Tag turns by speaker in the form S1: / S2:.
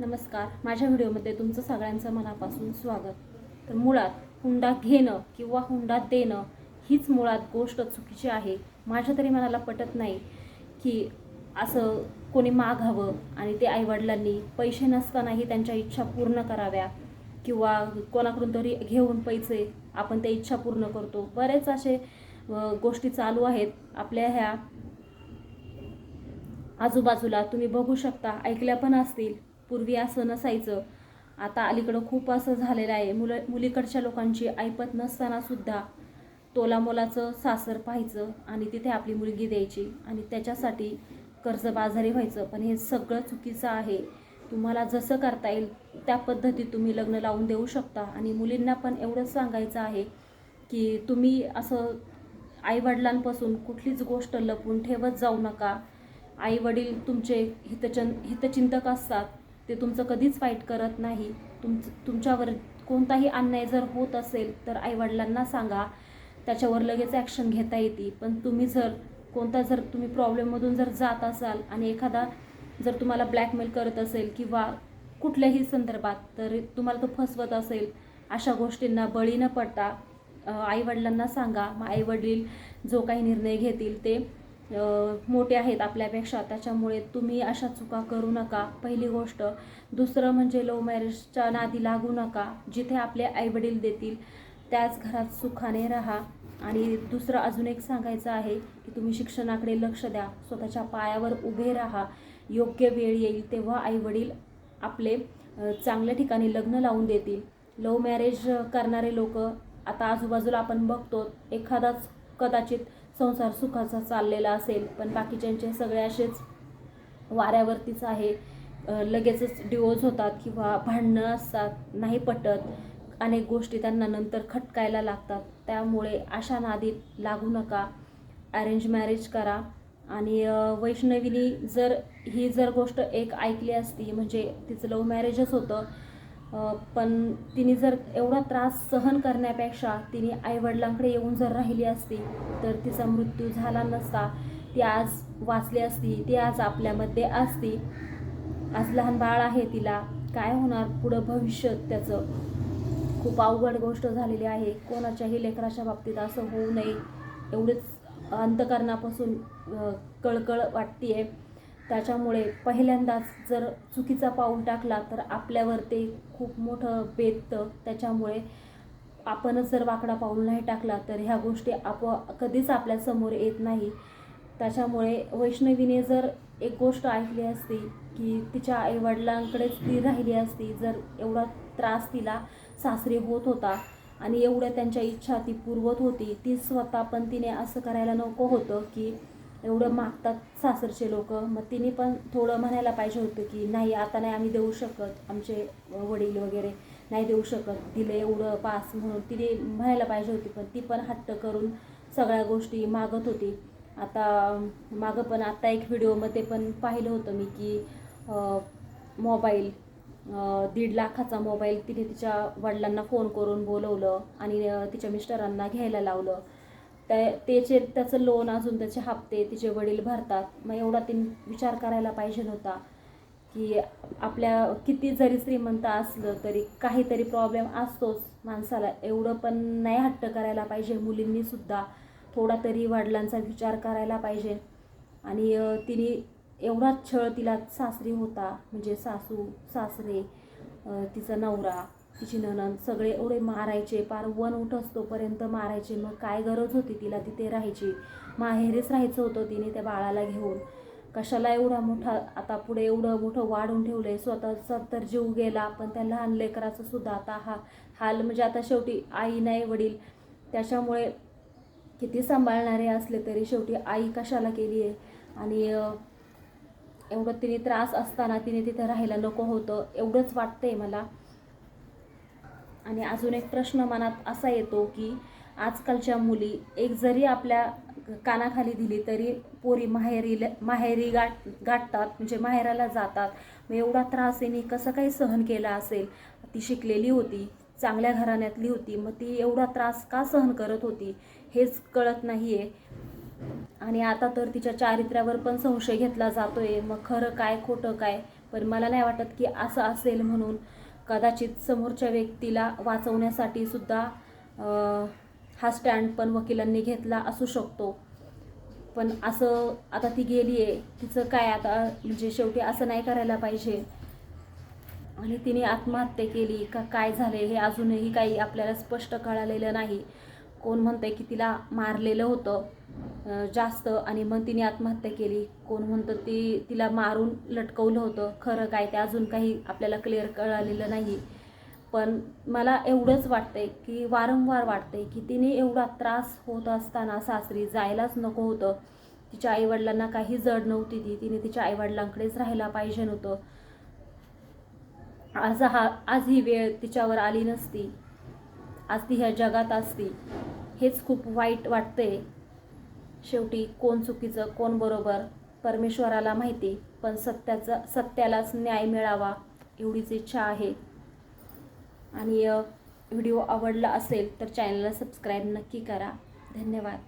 S1: नमस्कार. माझ्या व्हिडिओमध्ये तुमचं सगळ्यांचं मनापासून स्वागत. तर मुळात हुंडा घेणं किंवा हुंडा देणं हीच मुळात गोष्ट चुकीची आहे. माझ्या तरी मनाला पटत नाही की असं कोणी मागावं आणि ते आईवडिलांनी पैसे नसतानाही त्यांच्या इच्छा पूर्ण कराव्या किंवा कोणाकडून तरी घेऊन पैसे आपण त्या इच्छा पूर्ण करतो. बरेच असे गोष्टी चालू आहेत आपल्या ह्या आजूबाजूला. तुम्ही बघू शकता ऐकल्या पण असतील. पूर्वी असं नसायचं. आता अलीकडं खूप असं झालेलं आहे. मुलं मुलीकडच्या लोकांची ऐपत नसतानासुद्धा तोलामोलाचं सासर पाहायचं आणि तिथे आपली मुलगी द्यायची आणि त्याच्यासाठी कर्जबाजारी व्हायचं. पण हे सगळं चुकीचं आहे. तुम्हाला जसं करता येईल त्या पद्धतीत तुम्ही लग्न लावून देऊ शकता. आणि मुलींना पण एवढंच सांगायचं आहे की तुम्ही असं आईवडिलांपासून कुठलीच गोष्ट लपवून ठेवत जाऊ नका. आईवडील तुमचे हितचन हितचिंतक असतात. ते तुमचं कधीच वाईट करत नाही. तुमच तुमच्यावर कोणताही अन्याय जर होत असेल तर आईवडिलांना सांगा. त्याच्यावर लगेच ॲक्शन घेता येते. पण तुम्ही जर कोणता जर तुम्ही प्रॉब्लेममधून जर जात असाल आणि एखादा जर तुम्हाला ब्लॅकमेल करत असेल किंवा कुठल्याही संदर्भात तर तुम्हाला तो फसवत असेल अशा गोष्टींना बळी न पडता आईवडिलांना सांगा. मग आईवडील जो काही निर्णय घेतील ते मोठे आहेत आपल्यापेक्षा त्याच्यामुळे तुम्ही अशा चुका करू नका. पहिली गोष्ट. दुसरं म्हणजे लव्ह मॅरेजच्या नादी लागू नका जिथे आपले आईवडील देतील. त्याच घरात सुखाने राहा. आणि दुसरं अजून एक सांगायचं आहे की तुम्ही शिक्षणाकडे लक्ष द्या. स्वतःच्या पायावर उभे राहा. योग्य वेळ येईल तेव्हा आईवडील आपले चांगल्या ठिकाणी लग्न लावून देतील. लव्ह मॅरेज करणारे लोक आता आजूबाजूला आपण बघतो एखादाच कदाचित संसार सुखाचा चाललेला असेल पण बाकीच्यांचे सगळे असेच वाऱ्यावरतीच आहे. लगेचच डिवोर्स होतात किंवा भांडणं असतात नाही पटत. अनेक गोष्टी त्यांना नंतर खटकायला लागतात. त्यामुळे अशा नादीत लागू नका. अरेंज मॅरेज करा. आणि वैष्णवीनी जर ही जर गोष्ट एक ऐकली असती म्हणजे तिचं लव्ह मॅरेजच होतं पण तिने जर एवढा त्रास सहन करण्यापेक्षा तिने आईवडिलांकडे येऊन जर राहिली असती तर तिचा मृत्यू झाला नसता. ती आज वाचली असती ती आज आपल्यामध्ये असती. आज लहान बाळ आहे तिला काय होणार पुढं भविष्य त्याचं? खूप अवघड गोष्ट झालेली आहे. कोणाच्याही लेकराच्या बाबतीत असं होऊ नये. एवढेच अंतकरणापासून कळकळ वाटते आहे त्याच्यामुळे पहिल्यांदाच जर चुकीचा पाऊल टाकला तर आपल्यावर ते खूप मोठं बेततं. त्याच्यामुळे आपणच जर वाकडा पाऊल नाही टाकला तर ह्या गोष्टी आप कधीच आपल्यासमोर येत नाही. त्याच्यामुळे वैष्णवीने जर एक गोष्ट ऐकली असती की तिच्या आईवडिलांकडेच ती राहिली असती जर एवढा त्रास तिला सासरी होत होता आणि एवढ्या त्यांच्या इच्छा ती पुरवत होती ती स्वतः पण तिने असं करायला नको होतं की एवढं मागतात सासरचे लोक. मग तिने पण थोडं म्हणायला पाहिजे होतं की नाही आता नाही आम्ही देऊ शकत आमचे वडील वगैरे. नाही देऊ शकत. दिले एवढं पास म्हणून. तिने म्हणायला पाहिजे होती पण ती पण हट्ट करून सगळ्या गोष्टी मागत होती. आता मागं पण आत्ता एक व्हिडिओमध्ये पण पाहिलं होतं मी की मोबाईल दीड लाखाचा मोबाईल तिने तिच्या वडिलांना फोन करून बोलवलं आणि तिच्या मिस्टरांना घ्यायला लावलं. त्या त्याचे त्याचं लोन अजून त्याचे हप्ते तिचे वडील भरतात. मग एवढा तीन विचार करायला पाहिजे नव्हता की आपल्या किती जरी श्रीमंत असलं तरी काहीतरी प्रॉब्लेम असतोच माणसाला. एवढं पण नाही हट्ट करायला पाहिजे. मुलींनीसुद्धा थोडा तरी वडिलांचा विचार करायला पाहिजे. आणि तिने एवढाच छळ तिला सासरी होता. म्हणजे सासू सासरे तिचा नवरा. तिची नणंद सगळे एवढे मारायचे पार वन उठ असतोपर्यंत मारायचे. मग काय गरज होती तिला तिथे राहायची? माहेरीच राहायचं होतं तिने त्या बाळाला घेऊन. कशाला एवढा मोठा आता पुढे एवढं मोठं वाढून ठेवलंय? स्वतःचा तर जीव गेला पण त्या लहान लेकराचं सुद्धा आता हा हाल म्हणजे आता शेवटी आई नाही वडील. त्याच्यामुळे किती सांभाळणारे असले तरी शेवटी आई कशाला केली आहे आणि एवढं तिने त्रास असताना तिने तिथं राहायला नको होतं. एवढंच वाटतंय मला. आणि अजून एक प्रश्न मनात असा येतो की आजकालच्या मुली एक जरी आपल्या कानाखाली दिली तरी पोरी माहेरी माहेरी गाठ गाठतात म्हणजे माहेराला जातात. मग एवढा त्रास यांनी कसं काही सहन केला असेल? ती शिकलेली होती चांगल्या घराण्यातली होती मग ती एवढा त्रास का सहन करत होती? हेच कळत नाही आहे आणि आता तर तिच्या चारित्र्यावर पण संशय घेतला जातो आहे मग खरं काय खोटं काय? पण मला नाही वाटत की असं असेल म्हणून. कदाचित समोरच्या व्यक्तीला वाचवण्यासाठी सुद्धा हा स्टँड पण वकिलांनी घेतला असू शकतो. पण असं आता ती गेली आहे तिचं काय आता म्हणजे शेवटी असं नाही करायला पाहिजे. आणि तिने आत्महत्या केली का काय झाले हे अजूनही काही आपल्याला स्पष्ट कळालेलं नाही. कोण म्हणतंय की तिला मारलेलं होतं जास्त आणि मग तिने आत्महत्या केली. कोण म्हणतं ती तिला मारून लटकवलं होतं. खरं काय ते अजून काही आपल्याला क्लिअर कळालेलं नाही. पण मला एवढंच वाटतंय की वारंवार वाटतंय की तिने एवढा त्रास होत असताना सासरी जायलाच नको होतं. तिच्या आईवडिलांना काही जड नव्हती ती. तिने तिच्या आईवडिलांकडेच राहायला पाहिजे नव्हतं आज हा आज ही वेळ तिच्यावर आली नसती. आज ती ह्या जगात असती. हेच खूप वाईट वाटते. शेवटी कोण चुकीचं कोण बरोबर परमेश्वराला माहिती पण सत्याचा सत्यालाच न्याय मिळावा एवढीच इच्छा आहे. आणि व्हिडिओ आवडला असेल तर चॅनलला सबस्क्राईब नक्की करा. धन्यवाद.